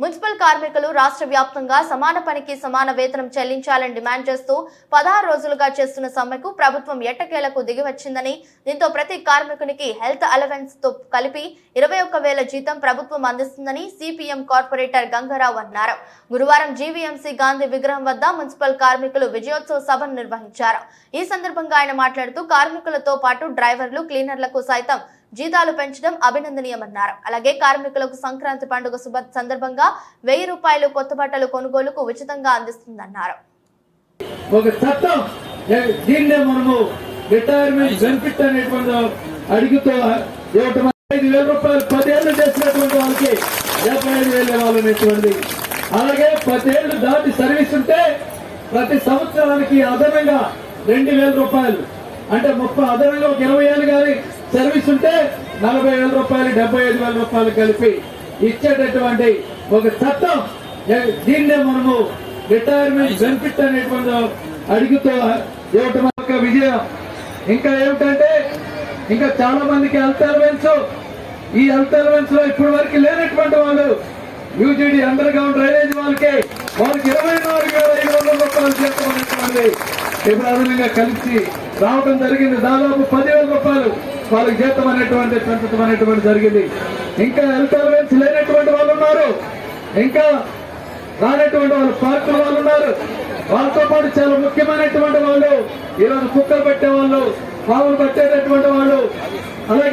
Municipal కార్మికులు రాష్ట్ర వ్యాప్తంగా సమాన పనికి సమాన వేతనం చెల్లించాలని డిమాండ్ చేస్తూ పదహారు రోజులుగా చేస్తున్న సమ్మెకు ప్రభుత్వం ఎట్టకేలకు దిగివచ్చిందని దీంతో ప్రతి కార్మికునికి హెల్త్ అలవెన్స్తో కలిపి ఇరవై ఒక్క వేల జీతం ప్రభుత్వం అందిస్తుందని సిపిఎం కార్పొరేటర్ గంగారావు అన్నారు. గురువారం జీవీఎంసీ గాంధీ విగ్రహం వద్ద మున్సిపల్ కార్మికులు విజయోత్సవ సభను నిర్వహించారు. ఈ సందర్భంగా ఆయన మాట్లాడుతూ కార్మికులతో పాటు డ్రైవర్లు క్లీనర్లకు సైతం జీతాలు పెంచడం అభినందనీయమన్నారు. అలాగే కార్మికులకు సంక్రాంతి పండుగ శుభ సందర్భంగా వెయ్యి రూపాయలు కొత్త బట్టలు కొనుగోలుకు ఉచితంగా అందిస్తుందన్నారు. ఒక చట్టం. ఏ- దీన్నే మనము రిటైర్మెంట్ బెనిఫిట్ అనేటువంటి అడుగుతూ ఇవ్వటం ఐదు వేల రూపాయలు పదేళ్ళు చేసినటువంటి వాళ్ళకి డెబ్బై ఐదు వేలు ఇవ్వాలనేటువంటిది అలాగే పదేళ్ళు దాటి సర్వీస్ ఉంటే ప్రతి సంవత్సరానికి అదనంగా రెండు వేల రూపాయలు. అంటే ముప్పై అదనంగా ఒక ఇరవై ఏళ్ళు కానీ సర్వీస్ ఉంటే నలభై వేల రూపాయలు డెబ్బై ఐదు వేల రూపాయలు కలిపి ఇచ్చేటటువంటి ఒక చట్టం. ఏ- దీన్నే మనము రిటైర్మెంట్ బెనిఫిట్ అనేటువంటి అడుగుతూ ఇవ్వటం ఒక విజయం. ఇంకా ఏమిటంటే ఇంకా చాలా మందికి హెల్త్ అలవెన్స్ ఈ హెల్త్ అలవెన్స్లో ఇప్పటి వరకు లేనటువంటి వాళ్ళు యూజీడీ అండర్ గ్రౌండ్ డ్రైనేజ్ వాళ్ళకి వాళ్ళకి ఇరవై నాలుగు వేల ఐదు వందల రూపాయలు చేస్తామనేటువంటి ఇప్పుడు కలిసి రావడం జరిగింది. దాదాపు పదివేల రూపాయలు. వాళ్ళకి జీతం అనేటువంటి పెంచడం అనేటువంటి జరిగింది. ఇంకా హెల్త్ అలవెన్స్ లేనటువంటి వాళ్ళు ఉన్నారు. ఇంకా రానటువంటి వాళ్ళు పార్కుల వాళ్ళు ఉన్నారు. వాళ్ళతో పాటు చాలా ముఖ్యమైనటువంటి వాళ్ళు ఈరోజు కుక్కలు పెట్టే వాళ్ళు పావులు పట్టేటటువంటి వాళ్ళు